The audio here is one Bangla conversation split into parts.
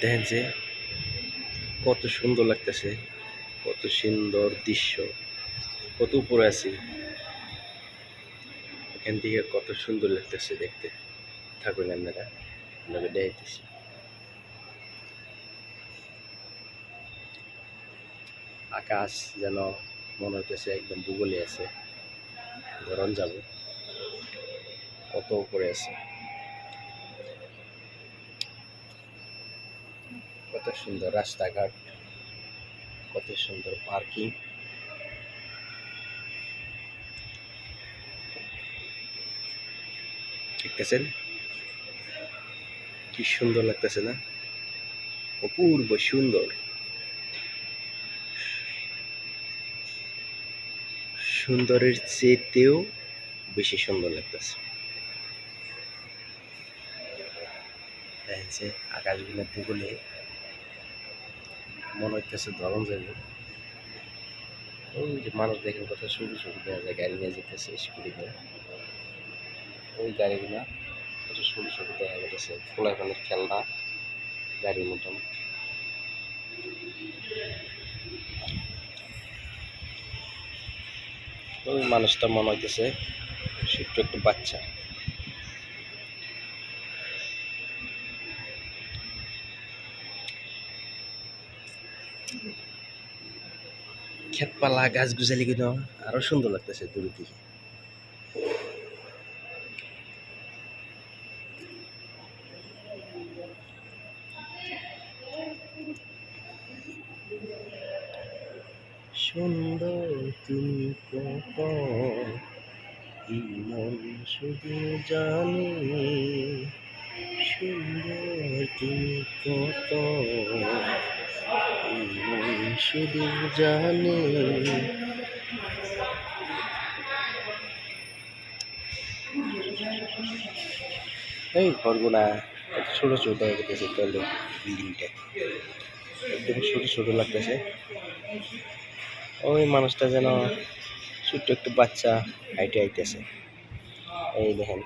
দেখেন যে কত সুন্দর লাগতেছে, কত সুন্দর দৃশ্য, কত উপরে আছি। এখান থেকে কত সুন্দর লাগতেছে দেখতে। থাকুন আপনারা, আপনাকে দেখাইতেছি। আকাশ যেন মনে হইতেছে একদম ভূগোলে আছে। গরম যাব। কত উপরে আছে। কত সুন্দর রাস্তাঘাট, কত সুন্দর পার্কিং। দেখতেছেন? কি সুন্দর লাগতেছে না? অপূর্ব সুন্দর। সুন্দরের চেয়েতেও বেশি সুন্দর লাগতেছে। আকাশগুলো ভূগোলে মনে হইতেছে ধরন যাবে ওই যে মানুষ দেখেন কথা শুরু শুরু দেখা যায়, গাড়ি নিয়ে যেতেছে স্কুটিতে ওই গাড়িগুলা কত শুরু শুরু দেখা যেতেছে খোলা খানের খেলনা গাড়ির মতন। ওই মানুষটা মনে হইতেছে, ছোট্ট একটু বাচ্চা। ক্ষেতপালা গাছ গুছালি কিন্তু আরও সুন্দর লাগতেছে দূর থেকে সুন্দর তুমি কত মন শুধু জানে, সুন্দর তুমি কত শুধু জানে। এই ঘরগুলা ছোট ছোট গেছে তলে বিল্ডিংটা। একদম ছোট ছোট লাগতেছে। ওই মানুষটা যেন ছোট্ট একটু বাচ্চা হাইটে আইতেছে। এই দেখেন।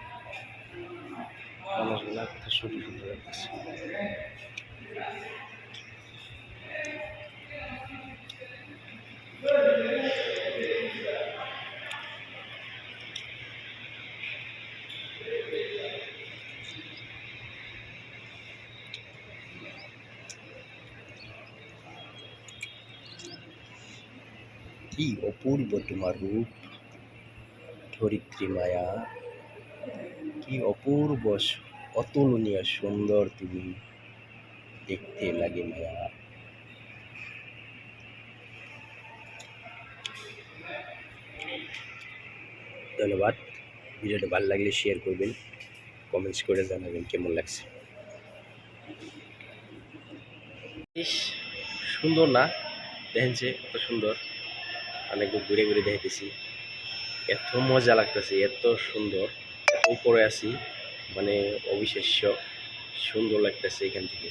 মানুষগুলা ছোট সুন্দর লাগতেছে। কি অপূর্ব তোমার রূপ। ধরিত্রী মায়া কি অপূর্ব অতুলনীয় সুন্দর তুমি দেখতে লাগে মায়া। ধন্যবাদ। ভিডিওটা ভালো লাগলে শেয়ার করবেন কমেন্টস করে জানাবেন কেমন লাগছে। সুন্দর না? দেখেন যে কত সুন্দর। অনেক ঘুরে ঘুরে দেখতেছি এত মজা লাগতেছে, এত সুন্দর। এত উপরে আছি মানে অবিশ্বাস্য সুন্দর লাগতেছে এখান থেকে।